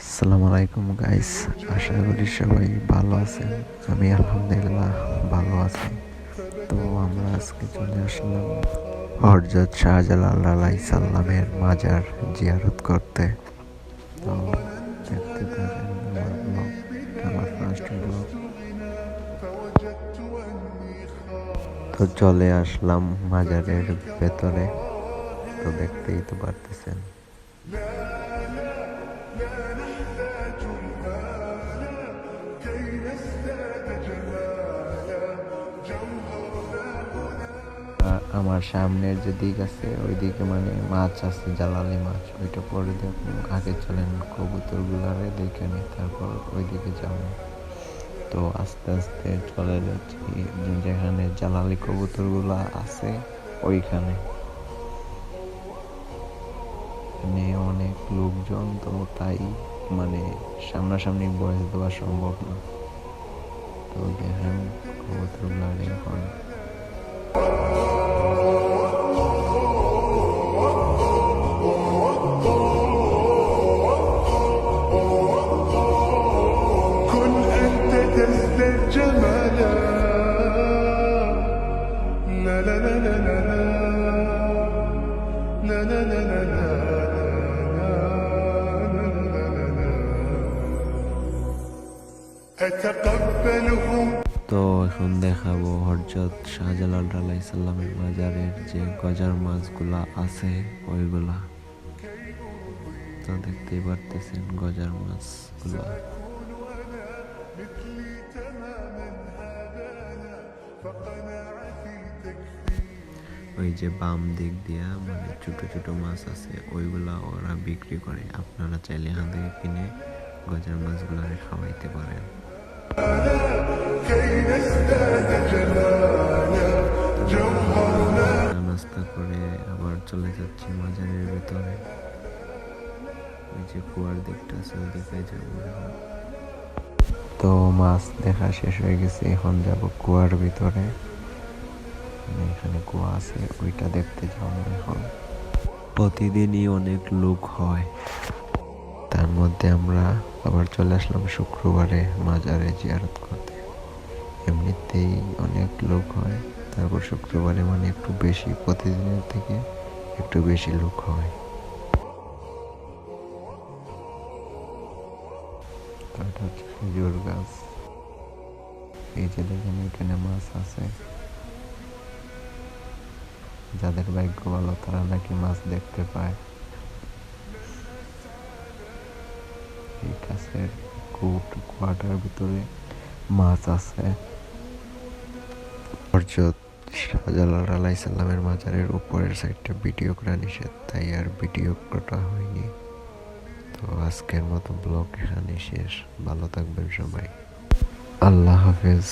আসসালামু আলাইকুম গাইস আশা করি সবাই ভালো আছেন। আমি আলহামদুলিল্লাহ ভালো আছি। তো আমরা আজকে চলে আসলাম হরজত শাহজালাল আলাই সাল্লামের মাজার জিয়ারত করতে। তো দেখতে আমার ফার্স্ট তো চলে আসলাম মাজারের ভেতরে। তো দেখতেই তো পারতেছেন। আমার সামনের যে দিক আছে, ওই দিকে মানে মাছ আছে জালালি মাছ। ওইটা পরে দেখুন আগে চলেন কবুতর গুলারে দেখে নি তারপর ওই দিকে যাব। তো আস্তে আস্তে চলে যাচ্ছি। যেখানে জালালি কবুতরগুলা আছে, ওইখানে। মানে অনেক লোকজন তো তাই মানে সামনাসামনি বয়স দেওয়া সম্ভব না তো দেখেন কবুতর গুলারে এখন كن أنت تزداد তো এখন দেখাবো হরজত শাহজালাল আলাইসাল্লামের বাজারের যে গজার মাছগুলা আছে, ওইগুলা। তো দেখতেই পারতেছেন গজার মাছগুলা। ওই যে বাম দিক দিয়া মানে ছোট ছোট মাছ আছে, ওইগুলা ওরা বিক্রি করে। আপনারা চাইলে হাতে কিনে গজার মাছগুলো খাওয়াইতে পারেন। নাস্তা করে আবার চলে যাচ্ছি মাজারের ভেতরে। ওই যে কুয়ার দিকটা আছে, ওই যাব তো মাছ দেখা শেষ হয়ে গেছে, এখন যাব কুয়ার ভিতরে। মানে এখানে কুয়া আছে, ওইটা দেখতে যাব এখন। প্রতিদিনই অনেক লোক হয়। তার মধ্যে আমরা আবার চলে আসলাম শুক্রবারে মাজারে জিয়ারত করতে। এমনিতেই অনেক লোক হয়, তারপর শুক্রবারে মানে একটু বেশি, প্রতিদিনের থেকে একটু বেশি লোক হয়। তো এটা হচ্ছে খেজুর গাছ। এই যে দেখেন এখানে মাছ আছে। যাদের ভাগ্য ভালো তারা নাকি মাছ দেখতে পায়। কুট, কুয়াটার ভিতরে মাছ আছে। হরজত শাহজালাল আলাই সাল্লামের মাজারের উপরের সাইডটা ভিডিও করা নিষেধ, তাই আর ভিডিও করা হয়নি। তো আজকের মতো ব্লগ এখানে শেষ। ভালো থাকবেন সবাই। আল্লাহ হাফেজ।